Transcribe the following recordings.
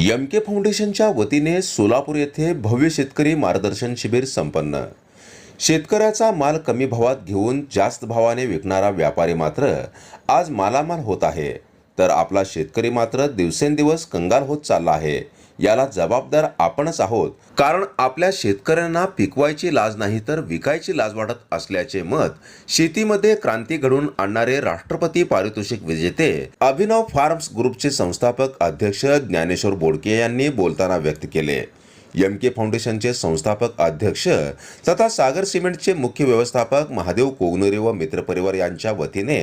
M के फाउंडेशनच्या वतीने सोलापूर येथे भव्य शेतकरी मार्गदर्शन शिबिर संपन्न. शेतकऱ्याचा माल कमी भावात घेऊन जास्त भावाने विकणारा व्यापारी मात्र आज मालामाल होत आहे. तर आपला शेतकरी मात्र दिवसेंदिवस कंगाल होत चालला आहे. याला जबाबदार आपणच आहोत. कारण आपल्या शेतकऱ्यांना पिकवायची लाज नाही तर विकायची लाज वाटत असल्याचे मत शेतीमध्ये क्रांती घडवून आणणारे राष्ट्रपती पारितोषिक विजेते अभिनव फार्म्स ग्रुपचे संस्थापक अध्यक्ष ज्ञानेश्वर बोडके यांनी बोलताना व्यक्त केले. एम के फाउंडेशनचे संस्थापक अध्यक्ष तथा सागर सिमेंटचे मुख्य व्यवस्थापक महादेव कोगनोरे व मित्रपरिवार यांच्या वतीने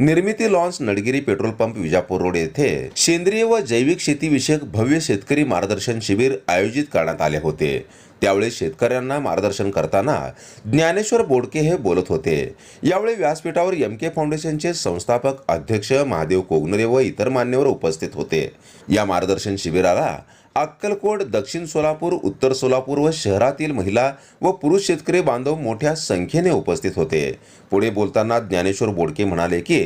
निर्मिती lawns Nadgiri petrol pump Vijapur road येथे सेंद्रिय व जैविक शेतीविषयक भव्य शेतकरी मार्गदर्शन शिबिर आयोजित करण्यात आले होते. त्यावेळी शेतकऱ्यांना मार्गदर्शन करताना ज्ञानेश्वर बोडके हे बोलत होते. यावेळी व्यासपीठावर एम के फाउंडेशनचे संस्थापक अध्यक्ष महादेव कोगनरे व इतर मान्यवर उपस्थित होते. या मार्गदर्शन शिबिराला अक्कलकोट दक्षिण सोलापूर उत्तर सोलापूर व शहरातील महिला व पुरुष शेतकरी बांधव मोठ्या संख्येने उपस्थित होते. पुढे बोलताना ज्ञानेश्वर बोडके म्हणाले की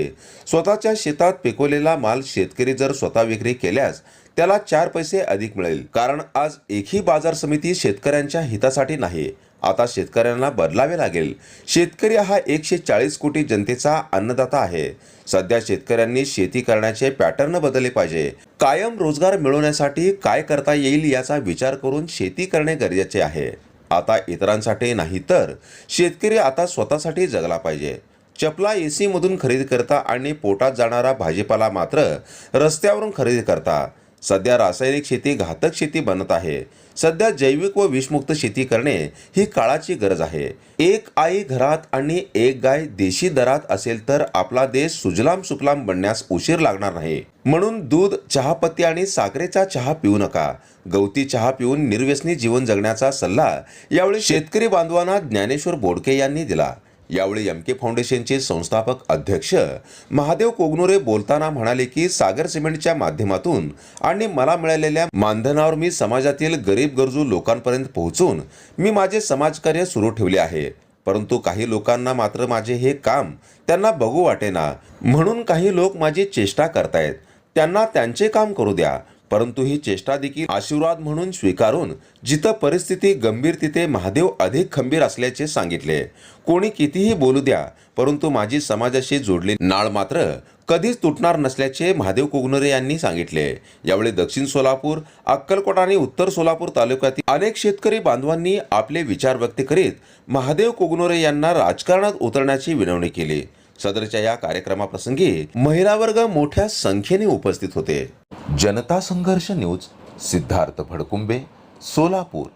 स्वतःच्या शेतात पिकवलेला माल शेतकरी जर स्वतः विक्री केल्यास त्याला चार पैसे अधिक मिळेल. कारण आज एकही बाजार समिती शेतकऱ्यांच्या हितासाठी नाही. आता शेतकऱ्यांना बदलावे लागेल. शेतकरी हा एकशे चाळीस कोटी जनतेचा अन्नदाता आहे. सध्या शेतकऱ्यांनी शेती करण्याचे पॅटर्न बदलले पाहिजे. कायम रोजगार मिळवण्यासाठी काय करता येईल याचा विचार करून शेती करणे गरजेचे आहे. आता इतरांसाठी नाही तर शेतकरी आता स्वतःसाठी जगला पाहिजे. चपला ए सीमधून खरेदी करता आणि पोटात जाणारा भाजीपाला मात्र रस्त्यावरून खरेदी करता. सध्या रासायनिक शेती घातक शेती बनत आहे. सध्या जैविक व विषमुक्त शेती करणे ही काळाची गरज आहे. एक आई घरात आणि एक गाय देशी दरात असेल तर आपला देश सुजलाम सुफलाम बनण्यास उशीर लागणार नाही. म्हणून दूध चहापत्ती आणि साखरेचा चहा पिऊ नका. गवती चहा पिऊन निर्व्यसनी जीवन जगण्याचा सल्ला यावेळी शेतकरी बांधवांना ज्ञानेश्वर बोडके यांनी दिला. यावेळी एम के फाउंडेशनचे संस्थापक अध्यक्ष महादेव कोगनोरे बोलताना म्हणाले की सागर सिमेंटच्या माध्यमातून आणि मला मिळालेल्या मानधनावर मी समाजातील गरीब गरजू लोकांपर्यंत पोहोचून मी माझे समाजकार्य सुरू ठेवले आहे. परंतु काही लोकांना मात्र माझे हे काम त्यांना बघू वाटेना. म्हणून काही लोक माझी चेष्टा करतायत. त्यांना त्यांचे काम करू द्या. परंतु ही चेष्टा देखील आशीर्वाद म्हणून स्वीकारून जिथं परिस्थिती गंभीर तिथे महादेव अधिक खंबीर असल्याचे सांगितले. कोणी कितीही बोलू द्या परंतु माझी समाजाशी जोडली नाळ मात्र कधीच तुटणार नसल्याचे महादेव कुगनरे यांनी सांगितले. यावेळी दक्षिण सोलापूर अक्कलकोट आणि उत्तर सोलापूर तालुक्यातील अनेक शेतकरी बांधवांनी आपले विचार व्यक्त करीत महादेव कुगनोरे यांना राजकारणात उतरण्याची विनवणी केली. सदरच्या या कार्यक्रमाप्रसंगी महिला वर्ग मोठ्या संख्येने उपस्थित होते. जनता संघर्ष न्यूज सिद्धार्थ भडकुंबे सोलापूर.